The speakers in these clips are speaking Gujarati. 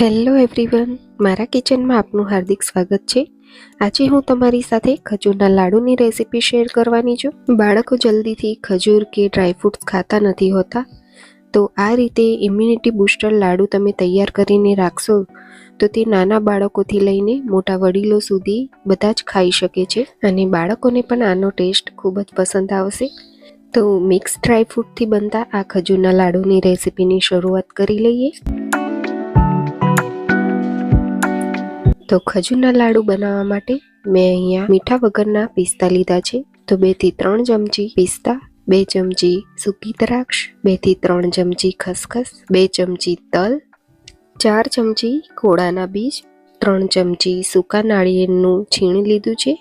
હેલો એવરીવન મારા કિચનમાં આપનું હાર્દિક સ્વાગત છે. આજે હું તમારી સાથે ખજૂરના લાડુની રેસીપી શેર કરવાની છું. બાળકો જલ્દીથી ખજૂર કે ડ્રાયફ્રૂટ્સ ખાતા નથી હોતા. તો આ રીતે ઇમ્યુનિટી બૂસ્ટર લાડુ તમે તૈયાર કરીને રાખશો, તો તે નાના બાળકોથી લઈને મોટા વડીલો સુધી બધા જ ખાઈ શકે છે અને બાળકોને પણ આનો ટેસ્ટ ખૂબ જ પસંદ આવશે. તો મિક્સ ડ્રાયફ્રૂટથી બનતા આ ખજૂરના લાડુની રેસીપીની શરૂઆત કરી લઈએ. તો ખજૂરના લાડુ બનાવવા માટે મેં અહીંયા મીઠા વગરના પિસ્તા લીધા છે. તો બેથી ત્રણ ચમચી પિસ્તા, બે ચમચી સૂકી દ્રાક્ષ બેથી ત્રણ ચમચી ખસખસ, બે ચમચી તલ, ચાર ચમચી કોળાના બીજ, ત્રણ ચમચી સૂકા નાળિયેરનું છીણ લીધું છે.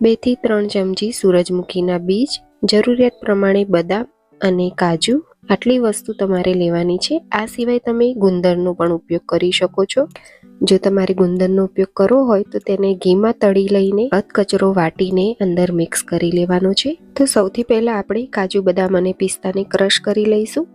બેથી ત્રણ ચમચી સૂરજમુખીના બીજ, જરૂરિયાત પ્રમાણે બદામ અને કાજુ, આટલી વસ્તુ તમારે લેવાની છે. આ સિવાય તમે ગુંદરનો પણ ઉપયોગ કરી શકો છો. જો તમારે ગુંદરનો ઉપયોગ કરવો હોય તો તેને ઘીમાં તળી લઈને કચરો વાટીને અંદર મિક્સ કરી લેવાનો છે. તો સૌથી પહેલા આપણે કાજુ બદામ અને પિસ્તાને ક્રશ કરી લઈશું.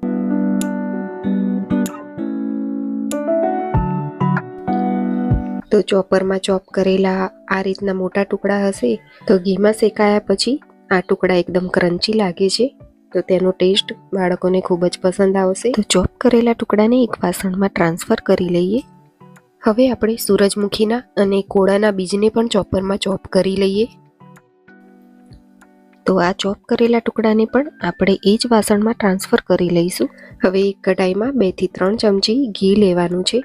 તો ચોપરમાં ચોપ કરેલા આ રીતના મોટા ટુકડા હશે તો ઘીમાં શેકાયા પછી આ ટુકડા એકદમ ક્રન્ચી લાગે છે. તો તેનો ટેસ્ટ બાળકોને ખૂબ જ પસંદ આવશે. તો ચોપ કરેલા ટુકડાને એક વાસણમાં ટ્રાન્સફર કરી લઈએ. હવે આપણે સૂરજમુખીના અને કોળાના બીજને પણ ચોપરમાં ચોપ કરી લઈએ. તો આ ચોપ કરેલા ટુકડાને પણ આપણે એ જ વાસણમાં ટ્રાન્સફર કરી લઈશું. હવે એક કઢાઈમાં બેથી ત્રણ ચમચી ઘી લેવાનું છે.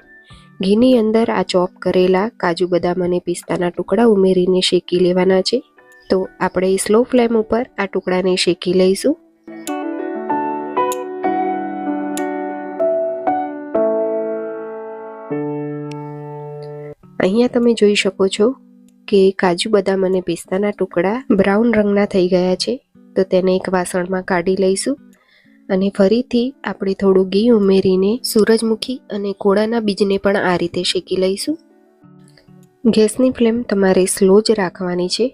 ઘીની અંદર આ ચોપ કરેલા કાજુ બદામ અને પિસ્તાના ટુકડા ઉમેરીને શેકી લેવાના છે. તો આપણે સ્લો ફ્લેમ ઉપર આ ટુકડાને શેકી લઈશું. અહીંયા તમે જોઈ શકો છો કે કાજુ બદામ અને પિસ્તાના ટુકડા બ્રાઉન રંગના થઈ ગયા છે. તો તેને એક વાસણમાં કાઢી લઈશું અને ફરીથી આપણે થોડું ઘી ઉમેરીને સૂરજમુખી અને કોળાના બીજને પણ આ રીતે શેકી લઈશું. ગેસની ફ્લેમ તમારે સ્લો જ રાખવાની છે.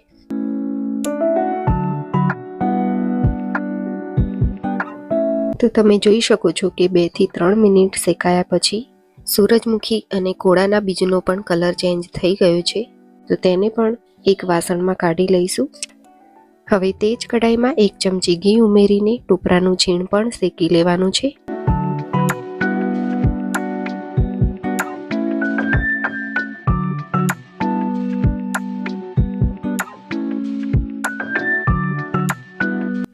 તો તમે જોઈ શકો છો કે બેથી ત્રણ મિનિટ શેકાયા પછી સૂરજમુખી અને કોળાના બીજનો પણ કલર ચેન્જ થઈ ગયો છે, તો તેને પણ એક વાસણમાં કાઢી લઈશું. હવે તે જ કઢાઈમાં એક ચમચી ઘી ઉમેરીને ટોપરાનું છીણ પણ શેકી લેવાનું છે.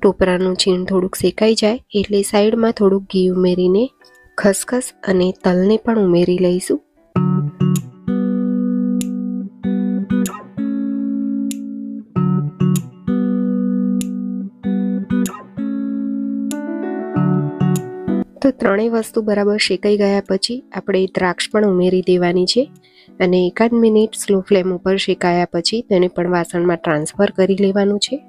ટોપરાનું છીણ થોડુંક શેકાઈ જાય એટલે સાઈડમાં થોડુંક ઘી ઉમેરીને ખસખસ અને તલને પણ ઉમેરી લઈશું. તો ત્રણેય વસ્તુ બરાબર શેકાઈ ગયા પછી આપણે દ્રાક્ષ પણ ઉમેરી દેવાની છે અને એકાદ મિનિટ સ્લો ફ્લેમ ઉપર શેકાયા પછી તેને પણ વાસણમાં ટ્રાન્સફર કરી લેવાનું છે.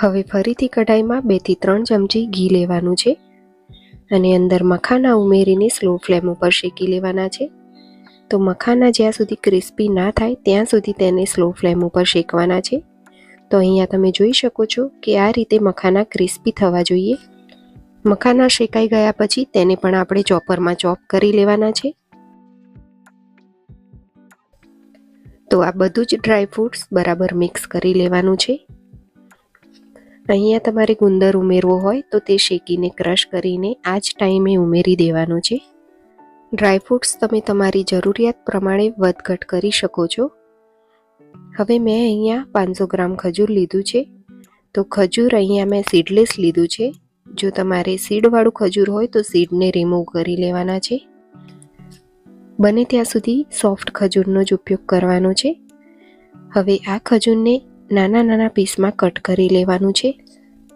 હવે ફરીથી કઢાઈમાં બેથી ત્રણ ચમચી ઘી લેવાનું છે. અને અંદર મખાના ઉમેરીને સ્લો ફ્લેમ ઉપર શેકી લેવાના છે. તો મખાના જ્યાં સુધી ક્રિસ્પી ના થાય, ત્યાં સુધી તેને સ્લો ફ્લેમ ઉપર શેકવાના છે. તો અહીંયા તમે જોઈ શકો છો કે આ રીતે મખાના ક્રિસ્પી થવા જોઈએ. મખાના શેકાઈ ગયા પછી તેને પણ આપણે ચોપરમાં ચોપ કરી લેવાના છે. તો આ બધું જ ડ્રાયફ્રૂટ્સ બરાબર મિક્સ કરી લેવાનું છે. અહીંયા તમારે ગુંદર ઉમેરવો હોય તો તે શેકીને ક્રશ કરીને આ જ ટાઈમે ઉમેરી દેવાનો છે. ડ્રાયફ્રૂટ્સ તમે તમારી જરૂરિયાત પ્રમાણે વધઘટ કરી શકો છો. હવે મેં અહીંયા પાંચસો ગ્રામ ખજૂર લીધું છે. તો ખજૂર અહીંયા મેં સીડલેસ લીધું છે. જો તમારે સીડવાળું ખજૂર હોય તો સીડને રિમૂવ કરી લેવાના છે. બને ત્યાં સુધી સોફ્ટ ખજૂરનો જ ઉપયોગ કરવાનો છે. હવે આ ખજૂરને નાના નાના પીસમાં કટ કરી લેવાનું છે.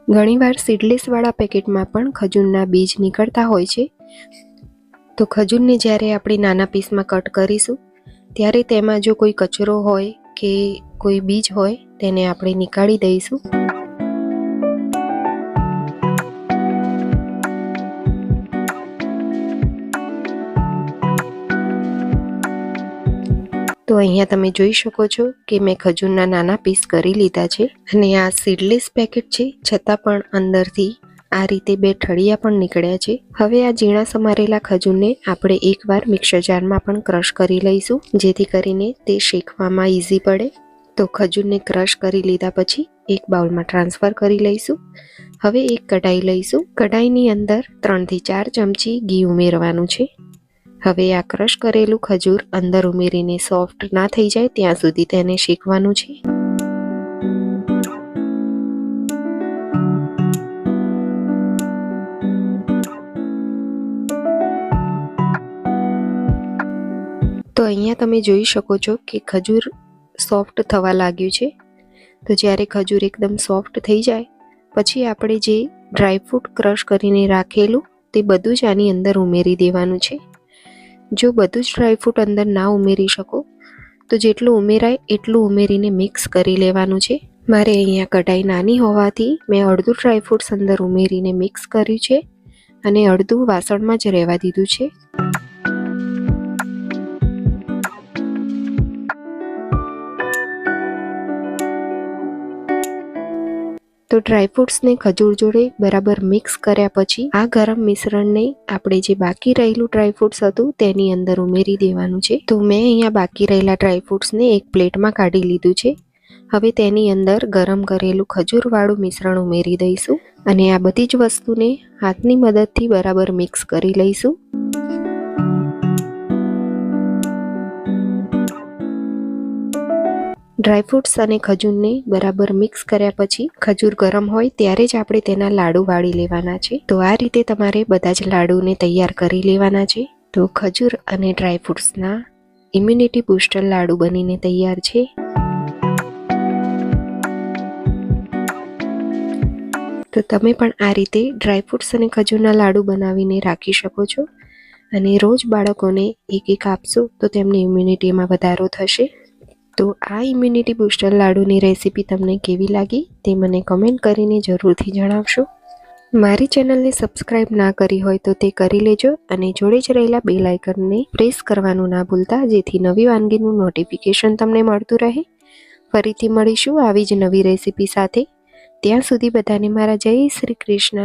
ઘણીવાર સીડલેસવાળા પેકેટમાં પણ ખજૂરના બીજ નીકળતા હોય છે. તો ખજૂરને જ્યારે આપણે નાના પીસમાં કટ કરીશું, ત્યારે તેમાં જો કોઈ કચરો હોય કે કોઈ બીજ હોય, તેને આપણે નીકાળી દઈશું. તો અહીંયા તમે જોઈ શકો છો કે મેં ખજૂરના નાના પીસ કરી લીધા છે અને આ સીડલેસ પેકેટ છે. છતાં પણ અંદરથી આ રીતે બે ઠળિયા પણ નીકળ્યા છે. હવે આ ઝીણા સમારેલા ખજૂરને આપણે એકવાર મિક્સર જારમાં પણ ક્રશ કરી લઈશું, જેથી કરીને તે શેકવામાં ઇઝી પડે. તો ખજૂરને ક્રશ કરી લીધા પછી એક બાઉલમાં ટ્રાન્સફર કરી લઈશું. હવે એક કઢાઈ લઈશું. કઢાઈની અંદર ત્રણથી ચાર ચમચી ઘી ઉમેરવાનું છે. હવે આ ક્રશ કરેલું ખજૂર અંદર ઉમેરીને સોફ્ટ ના થઈ જાય ત્યાં સુધી તેને શેકવાનું છે. તો અહીંયા તમે જોઈ શકો છો કે ખજૂર સોફ્ટ થવા લાગ્યું છે. તો જ્યારે ખજૂર એકદમ સોફ્ટ થઈ જાય, પછી આપણે જે ડ્રાયફ્રૂટ ક્રશ કરીને રાખેલું તે બધું જ આની અંદર ઉમેરી દેવાનું છે. જો બધું જ ડ્રાયફ્રૂટ અંદર ના ઉમેરી શકો, તો જેટલું ઉમેરાય એટલું ઉમેરીને મિક્સ કરી લેવાનું છે. મારે અહીંયા કઢાઈ નાની હોવાથી મેં અડધું ડ્રાયફ્રૂટ્સ અંદર ઉમેરીને મિક્સ કર્યું છે અને અડધું વાસણમાં જ રહેવા દીધું છે. તો ડ્રાયફ્રૂટ્સને ખજૂર જોડે બરાબર મિક્સ કર્યા પછી આ ગરમ મિશ્રણને આપણે જે બાકી રહેલું ડ્રાયફ્રૂટ્સ હતું તેની અંદર ઉમેરી દેવાનું છે. તો મેં અહીંયા બાકી રહેલા ડ્રાયફ્રૂટ્સને એક પ્લેટમાં કાઢી લીધું છે. હવે તેની અંદર ગરમ કરેલું ખજૂરવાળું મિશ્રણ ઉમેરી દઈશું અને આ બધી જ વસ્તુને હાથની મદદથી બરાબર મિક્સ કરી લઈશું. ડ્રાયફ્રૂટ્સ અને ખજૂરને બરાબર મિક્સ કર્યા પછી ખજૂર ગરમ હોય ત્યારે જ આપણે તેના લાડુ વાળી લેવાના છે. તો આ રીતે તમારે બધા જ લાડુને તૈયાર કરી લેવાના છે. તો ખજૂર અને ડ્રાયફ્રૂટ્સના ઇમ્યુનિટી બૂસ્ટર લાડુ બનીને તૈયાર છે. તો તમે પણ આ રીતે ડ્રાયફ્રૂટ્સ અને ખજૂરના લાડુ બનાવીને રાખી શકો છો. અને રોજ બાળકોને એક એક આપશો તો તેમની ઇમ્યુનિટીમાં વધારો થશે. તો આ ઇમ્યુનિટી બૂસ્ટર લાડુની રેસીપી તમને કેવી લાગી તે મને કમેન્ટ કરીને જરૂરથી જણાવશો. મારી ચેનલને સબસ્ક્રાઇબ ના કરી હોય તો તે કરી લેજો અને જોડે જ રહેલા બે લાઇકનને પ્રેસ કરવાનું ના ભૂલતા જેથી નવી વાનગીનું નોટિફિકેશન તમને મળતું રહે. ફરીથી મળીશું આવી જ નવી રેસીપી સાથે. ત્યાં સુધી બધાને મારા જય શ્રી કૃષ્ણ.